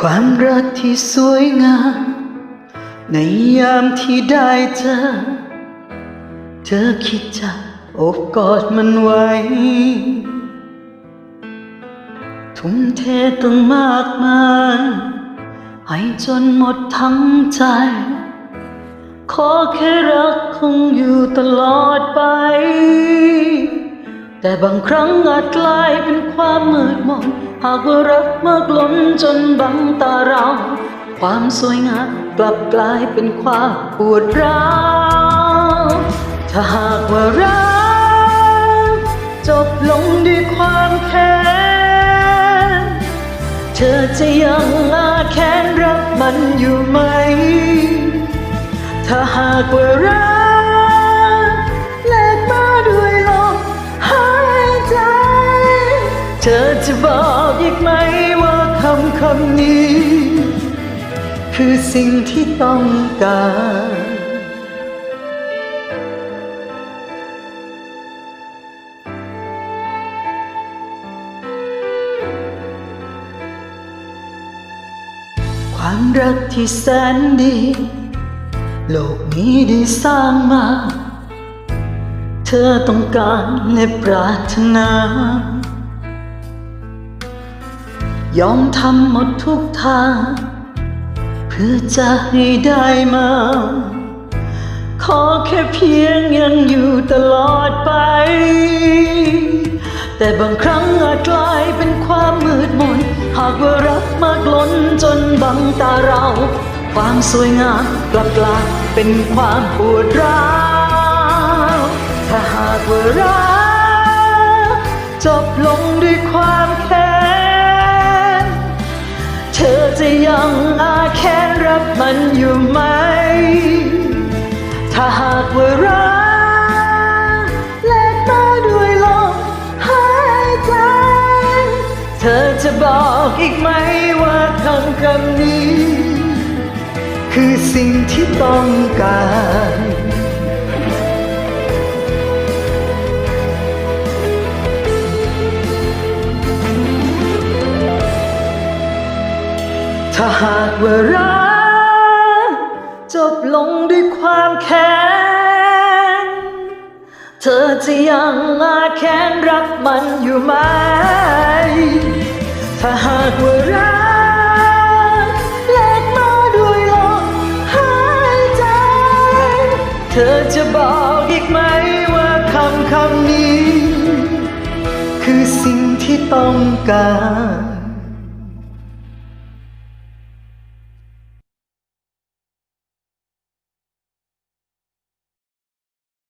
ความรักที่สวยงาม ในยามที่ได้เจอเธอคิดจะโอบกอดมันไว้ ทุ่มเทตั้งมากมายให้จนหมดทั้งใจ ขอแค่รักคงอยู่ตลอดไป แต่บางครั้งอาจกลายเป็นความมืดมน หากว่ารักมากล้นจนบังตาเรา ความสวยงามกลับกลายเป็นความปวดร้าวถ้าหากว่ารัก จบลงด้วยความแค้น เธอจะยังอาแค้นรักมันอยู่ไหม ถ้าหากว่ารัก เธอจะบอกอีกไหมว่าคำคำนี้ คือสิ่งที่ต้องการความรักที่แสนดี โลกนี้ได้สร้างมา เธอต้องการและปรารถนา ยอมทำหมดทุกทาง เพื่อจะให้ได้มา ขอแค่เพียงยังอยู่ตลอดไป แต่บางครั้งอาจกลายเป็นความมืดมน หากว่ารักมากล้นจนบังตาเรา ความสวยงามกลับกลายเป็นความปวดร้าวถ้าหากว่ารักจบลงด้วยความ จะยังอาแค้นรักมันอยู่ไหม ถ้าหากว่ารักแลกมาด้วยลมหายใจ เธอจะบอกอีกไหมว่าคำคำนี้ คือสิ่งที่ต้องการ ถ้าหากว่ารักจบลงด้วยความแค้น เธอจะยังอาแค้นรักมันอยู่ไหม ถ้าหากว่ารักแลกมาด้วยลมหายใจ เธอจะบอกอีกไหมว่าคำคำนี้ คือสิ่งที่ต้องการ